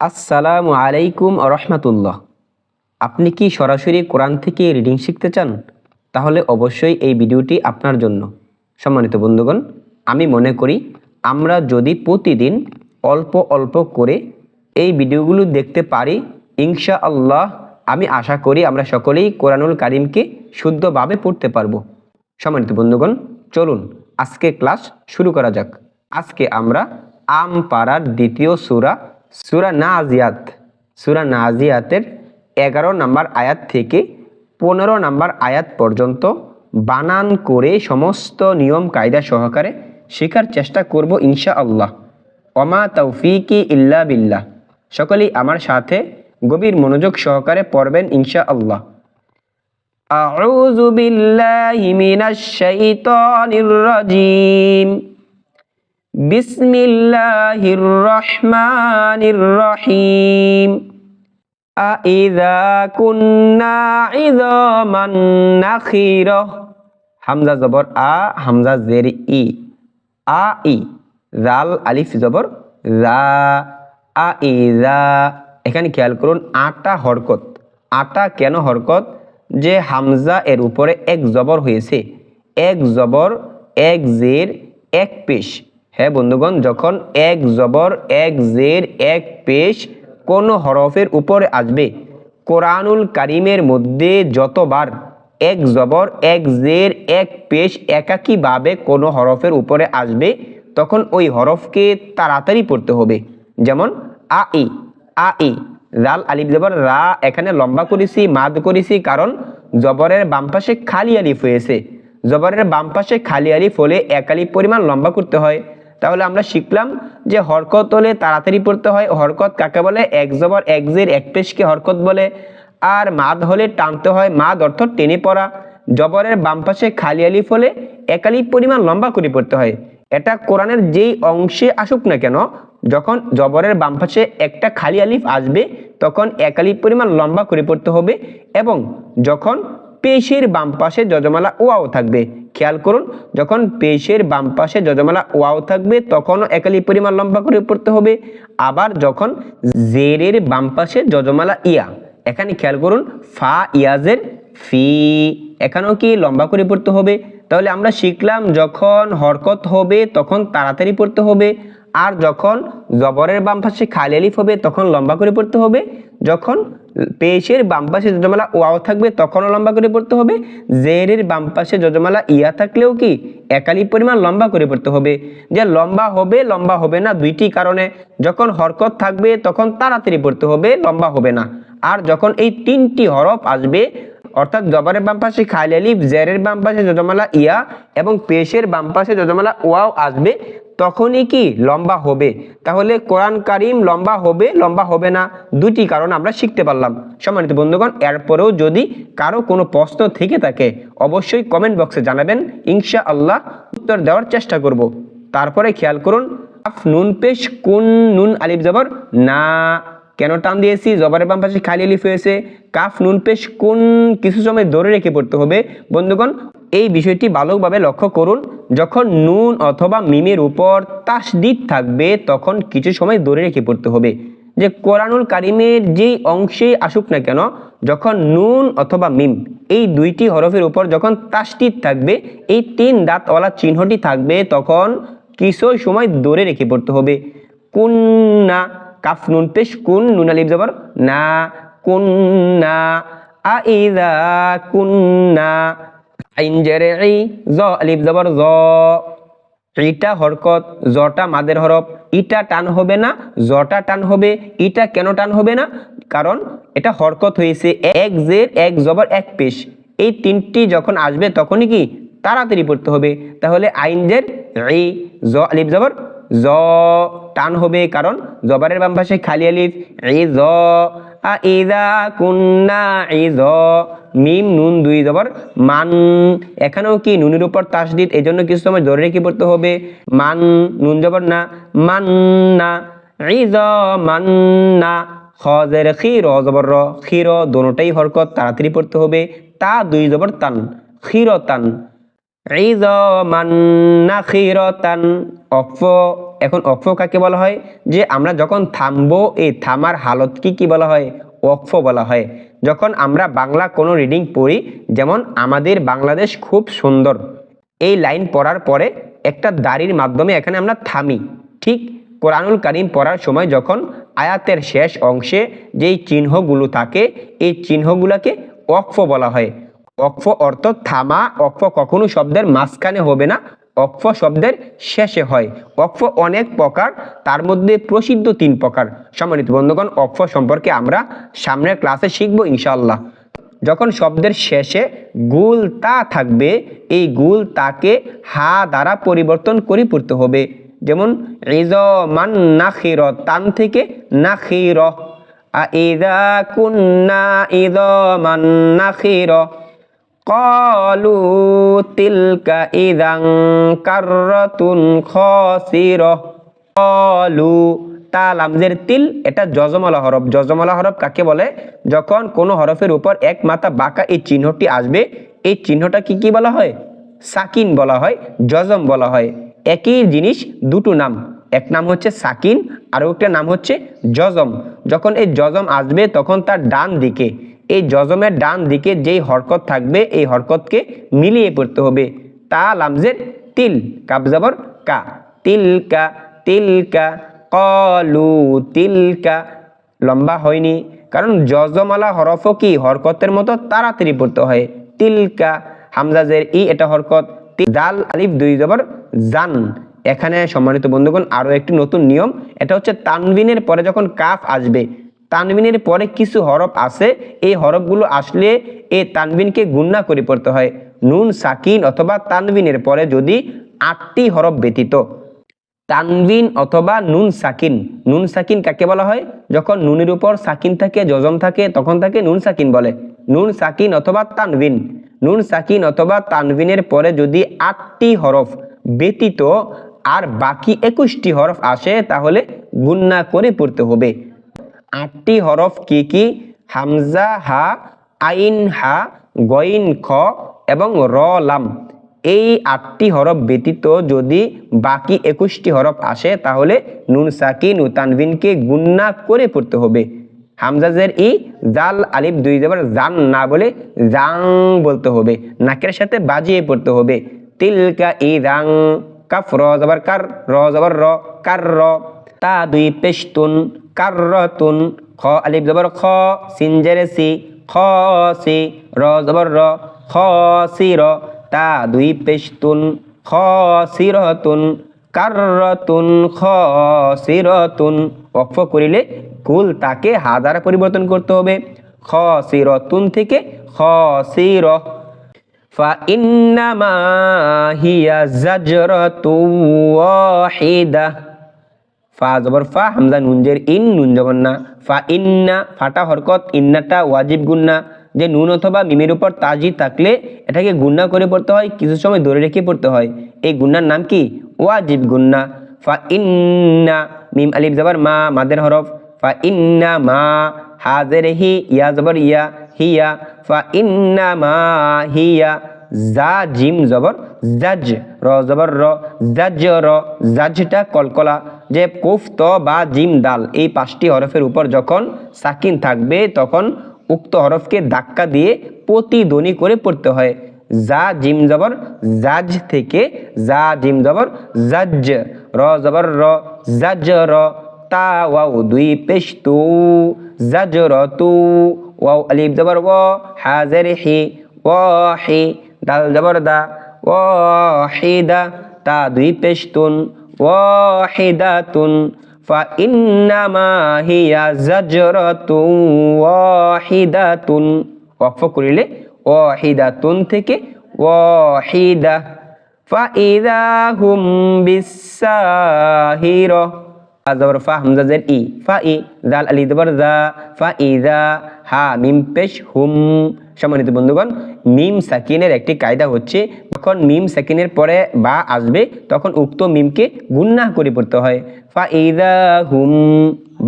আসসালামু আলাইকুম রহমাতুল্লাহ। আপনি কি সরাসরি কোরআন থেকে রিডিং শিখতে চান? তাহলে অবশ্যই এই ভিডিওটি আপনার জন্য। সম্মানিত বন্ধুগণ, আমি মনে করি আমরা যদি প্রতিদিন অল্প অল্প করে এই ভিডিওগুলো দেখতে পারি ইনশা আল্লাহ আমি আশা করি আমরা সকলেই কোরআনুল কারিমকে শুদ্ধভাবে পড়তে পারব। সম্মানিত বন্ধুগণ, চলুন আজকে ক্লাস শুরু করা যাক। আজকে আমরা আম পাড়ার দ্বিতীয় সুরা সুরা নাজিয়াত সুরা নাজিয়াতের এগারো নাম্বার আয়াত থেকে পনেরো নাম্বার আয়াত পর্যন্ত বানান করে সমস্ত নিয়ম কায়দা সহকারে শেখার চেষ্টা করব ইনশা আল্লাহ অমা তৌফিকি ইল্লা বিল্লাহ সকলেই আমার সাথে গভীর মনোযোগ সহকারে পড়বেন ইনশা আল্লাহ أعوذ بالله من الشيطان الرجيم বিসমিল্লাহির রহমানির রহিম আইদা কুন্না ইযমান নাখিরা। হামজা জবর আ, হামজা জের ই। আ, ই জাল আলিফ জবর রা। আ, ই, রা। এখানে খেয়াল করুন, আটা হরকত। আটা কেন হরকত? যে হামজা এর উপরে এক জবর হয়েছে। এক জবর, এক জের, এক পেশ। হ্যাঁ বন্ধুগণ, যখন এক জবর, এক জের, এক পেশ কোনো হরফের উপরে আসবে, কোরআনুল কারিমের মধ্যে যতবার এক জবর, এক জের, এক পেশ একাকীভাবে কোনো হরফের উপরে আসবে, তখন ওই হরফকে তাড়াতাড়ি পড়তে হবে। যেমন, আ, ই আ, ই রাল আলিফ জবর, রা, এখানে লম্বা করেছি, মাদ করেছি, কারণ জবরের বাম পাশে খালি আলিফ হয়েছে। জবরের বাম পাশে খালি আলিফ হলে এক আলিফ পরিমাণ লম্বা করতে হয়। তাহলে আমরা শিখলাম যে হরকত হলে তাড়াতাড়ি পড়তে হয়, হরকত কাকে বলে? এক জবর, এক জের, এক পেশকে হরকত বলে। আর মাদ হলে টানতে হয়, মাদ অর্থ টেনে পড়া। জবরের বাম পাশে খালি আলিফ হলে এক আলিফ পরিমাণ লম্বা করে পড়তে হয়। এটা কোরআনের যেই অংশে আসুক না কেন, যখন জবরের বাম পাশে একটা খালি আলিফ আসবে, তখন এক আলিফ পরিমাণ লম্বা করে পড়তে হবে এবং যখন পেশের বাম পাশে যজমালা ওয়াও থাকবে খেয়াল করুন, যখন পেশের বাম পাশে যজমালা ওয়াও থাকবে, তখনও একালি পরিমাণ লম্বা করে পড়তে হবে। আবার যখন জেরের বাম পাশে যজমালা ইয়া, এখানে খেয়াল করুন, ফা ইয়াজের ফি, এখানেও কি লম্বা করে পড়তে হবে? তাহলে আমরা শিখলাম, যখন হরকত হবে, তখন তাড়াতাড়ি পড়তে হবে। আর যখন জবরের বাম পাশে খালি আলিফ হবে, তখন লম্বা করে পড়তে হবে। যখন পেশের বাম পাশে যজমালা ওয়াও থাকবে, তখনও লম্বা করে পড়তে হবে। জেরের বাম পাশে যজমালা ইয়া থাকলেও কি? একালি পরিমাণ লম্বা করে পড়তে হবে। যে লম্বা হবে লম্বা হবে না দুইটি কারণে। যখন হরকত থাকবে, তখন তাড়াতাড়ি পড়তে হবে, লম্বা হবে না। আর যখন এই তিনটি হরফ আসবে অর্থাৎ জবরের বাম পাশে খালি আলিফ জেরের বাম পাশে যজমালা ইয়া এবং পেশের বাম পাশে যজমালা ওয়াও আসবে, তখনই কি লম্বা হবে? তাহলে কোরআন কারিম লম্বা হবে লম্বা হবে না। দুটি কারণ আমরা শিখতে পারলাম। সম্মানিত বন্ধুগণ, এরপরেও যদি কারও কোনো প্রশ্ন থেকে থাকে, অবশ্যই কমেন্ট বক্সে জানাবেন। ইনশা আল্লাহ উত্তর দেওয়ার চেষ্টা করব। তারপরে খেয়াল করুন, আফ নুন পেশ, কোন নুন আলিফ জবর, না। কেন টান দিয়েছি? জবরের বাম পাশে খালি আলিফ হয়েছে। কাফ নুন পেশ কোন কিছু সময় ধরে রেখে পড়তে হবে? বন্ধুগণ, এই বিষয়টি ভালোভাবে লক্ষ্য করুন। যখন নুন অথবা মিমের উপর তাসদিদ থাকবে, তখন কিছু সময় ধরে রেখে পড়তে হবে। যে কোরআনুল কারিমের যেই অংশে আসুক না কেন, যখন নুন অথবা মিম, এই দুইটি হরফের উপর যখন তাসদিদ থাকবে, এই তিন দাঁতওয়ালা চিহ্নটি থাকবে, তখন কিছু সময় ধরে রেখে পড়তে হবে। কোন না কাফ নুন পেশ কুন, নুন আলিফ জবর না কুন্না আইদা কুন্না আইন জেরে ই, জ আলিফ জবর জ। ইটা হরকত, জটা মাদের হরফ। ইটা টান হবে না, জটা টান হবে, ইটা কেন টান হবে না? কারণ এটা হরকত হয়েছে এক জের, এক জবর, এক পেশ। এই তিনটি যখন আসবে তখনই কি? তাড়াতাড়ি পড়তে হবে। তাহলে আইন জের ই, জ আলিফ জবর, জ। টান হবে, কারণ জবরের বাম পাশে খালি আলিফ ই জ আ, ইদা, কুন্না ই জ মিম, নুন দুই জবর, মান। এখানেও কি নুনের উপর তাসদিদ এই জন্য কিছু সময় ধরে রেখে পড়তে হবে। মান, নুন জবর না, মান না ই জ মান না। খজের খির জবর, র। খির দোনোটাই হরকত, তাড়াতাড়ি পড়তে হবে। তা দুই জবর তান খির তান। ইযমান নাখিরাতান অক্ফ এখন অক্ফ কাকে বলা হয়? যে আমরা যখন থামবো, এই থামার হালত কি বলা হয়? ওয়কফ বলা হয়। যখন আমরা বাংলা কোনো রিডিং পড়ি, যেমন আমাদের বাংলাদেশ খুব সুন্দর। এই লাইন পড়ার পরে একটা দাড়ির মাধ্যমে এখানে আমরা থামি। ঠিক কোরআনুল কারিম পড়ার সময় যখন আয়াতের শেষ অংশে যেই চিহ্নগুলো থাকে, এই চিহ্নগুলোকে অক্ফ বলা হয়। অক্ফ অর্থ থামা অক্ফ কখনো শব্দের মাঝখানে হবে না অক্ফ শব্দের শেষে হয়। অক্ফ অনেক প্রকার, তার মধ্যে প্রসিদ্ধ তিন প্রকার। সম্মানিত বন্ধুগণ অক্ফ সম্পর্কে আমরা সামনের ক্লাসে শিখব ইনশাল্লাহ যখন শব্দের শেষে গুল তা থাকবে, এই গুল তাকে হা দ্বারা পরিবর্তন করে পড়তে হবে। যেমন, ইজ মান তান থেকে নাখির আইদা কুন্না ইদ মান قالوا تلك إذا كرة خاسرة قالوا তা লামজের তিল এটা যজমালা হরফ যজমালা হরফ কাকে বলে যখন কোনো হরফের উপর এক মাথা বাঁকা এই চিহ্নটি আসবে এই চিহ্নটা কি কি বলা হয় সাকিন বলা হয় যজম বলা হয় একই জিনিস দুটো নাম এক নাম হচ্ছে সাকিন আর একটা নাম হচ্ছে যজম যখন এই যজম আসবে তখন তার ডান দিকে এই যজমের ডান দিকে যেই হরকত থাকবে, এই হরকতকে মিলিয়ে পড়তে হবে। তা লামজের তিল কাবজাবর কা। তিলকা তিলকা কলু তিলকা লম্বা হয়নি, কারণ যজমালা হরফও কি? হরকতের মতো তাড়াতাড়ি পড়তে হয়। তিলকা হামজাজের ই এটা হরকত। জাল, আলিফ, দুই জবর, জান। এখানে সম্মানিত বন্ধুগণ, আরও একটি নতুন নিয়ম। এটা হচ্ছে তানবিনের পরে যখন কাফ আসবে তানবিনের পরে কিছু হরফ আছে, এই হরফগুলো আসলে এই তানবিনকে গুণনা করে পড়তে হয়। নুন, সাকিন অথবা তানবিনের পরে যদি আটটি হরফ ব্যতীত। তানবিন অথবা নুন, সাকিন। নুন, সাকিন কাকে বলা হয়? যখন নুনের উপর সাকিন থাকে, যজম থাকে, তখন তাকে নুন, সাকিন বলে। নুন, সাকিন অথবা তানবিন। নুন, সাকিন অথবা তানবিনের পরে যদি আটটি হরফ ব্যতীত আর বাকি একুশটি হরফ আসে, তাহলে গুন্না করে পড়তে হবে। আটটি হরফ কি কি? হামজা, হা, আইন, হা, গইন, খ এবং র, লাম। এই আটটি হরফ ব্যতীত যদি বাকি একুশটি হরফ আসে, তাহলে নুন সাকিন ও তানবিনকে গুন্না করে পড়তে হবে। হামজাজের ই, জাল, আলিফ, দুই জবর, জান না বলে জাং বলতে হবে। নাকের সাথে বাজিয়ে পড়তে হবে। তিলকা ই রাং কাফ, র জবর, কার, র জবর, র, কার, র। তা দুই পেশতুন কাররতুন খ আলিফ জবর খ সিনজেরে সি খ সি র জবর র খ সি র তা দুই পেশতুন খ সিরতুন কাররতুন খ সিরতুন অক্ষ করিলে কুল তাকে হা দ্বারা পরিবর্তন করতে হবে খ সিরতুন থেকে খ সির فإنما هي زجرة واحدة ফা জবর ফা, হামজা নুনজের ইন, নুন জবর না। ফা ইন্না, ফাটা হরকত, ইন্নাটা ওয়াজিব গুন্না যে নুন অথবা মিমের উপর তাজি থাকলে এটাকে গুন্না করে পড়তে হয়, কিছু সময় ধরে রেখে পড়তে হয়। এই গুন্নার নাম কি? ওয়াজিব গুন্না ফা ইন্না, মিম আলিফ জবর মা, মাদের হরফ। ফা ইন্না মা, হাজের হি, ইয়া জবর ইয়া, হিয়া। ফা ইন্না মা, হিয়া। জা, জিম জবর, জাজ, র জবর, র। জাজ, র, জাজটা কলকলা। যে কুফত বা জিম দাল, এই পাঁচটি হরফের উপর যখন সাকিন থাকবে, তখন উক্ত হরফকে ধাক্কা দিয়ে প্রতিধ্বনি করে পড়তে হয়। জা জিম জবর জাজ থেকে জা জিম জবর জাজ, র জবর র, জাজ র, তা, ওয়াও, দুই পেশ তু জাজ র, তু, ওয়াও, আলিফ জবর ও, হাজের হি, ও, হি, দাল জবর দা ওয়াহিদা তা, দুই, পেশতুন ওয়াহিদাতুন فإنما هي زجرة واحدة ওয়াকফ করিলে ওয়াহিদাতুন থেকে ওয়াহিদা فإذا هم بالساهرة আজবর ফা হামজাজের ই ফা ই জাল আলি দবর জা ফা ইজা হা মিম পেশ হুম সম্মানিত বন্ধুগণ মিম সাকিনের একটি কায়দা হচ্ছে যখন মিম সেকেন্ডের পরে বা আসবে, তখন উক্ত মিমকে গুন্না করে পড়তে হয়। ফা ইদা হুম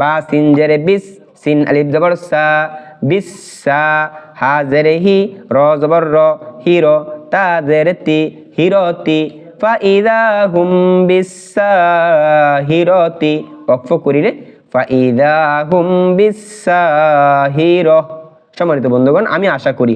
বা সিন জেরে বিস, সিন আলিফ জবর সা, বিসা হাজের হি র জবর র হিরো তা তাজের তি হিরতি ফাইদা হুম বিসা হিরতি অক্ফ করিলে ফা ইদা হুম বিসা হির সম্মানিত বন্ধুগণ, আমি আশা করি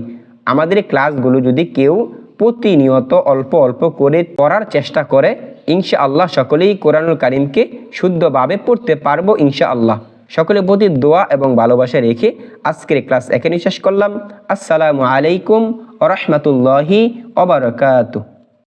আমাদের ক্লাসগুলো যদি কেউ প্রতিনিয়ত অল্প অল্প করে পড়ার চেষ্টা করে ইনশা আল্লাহ সকলেই কোরআনুল কারিমকে শুদ্ধভাবে পড়তে পারব ইনশা আল্লাহ সকলের প্রতি দোয়া এবং ভালোবাসা রেখে আজকের ক্লাস এখানে শেষ করলাম। আসসালামু আলাইকুম আ রহমতুল্লাহি ওবরাকাতুহ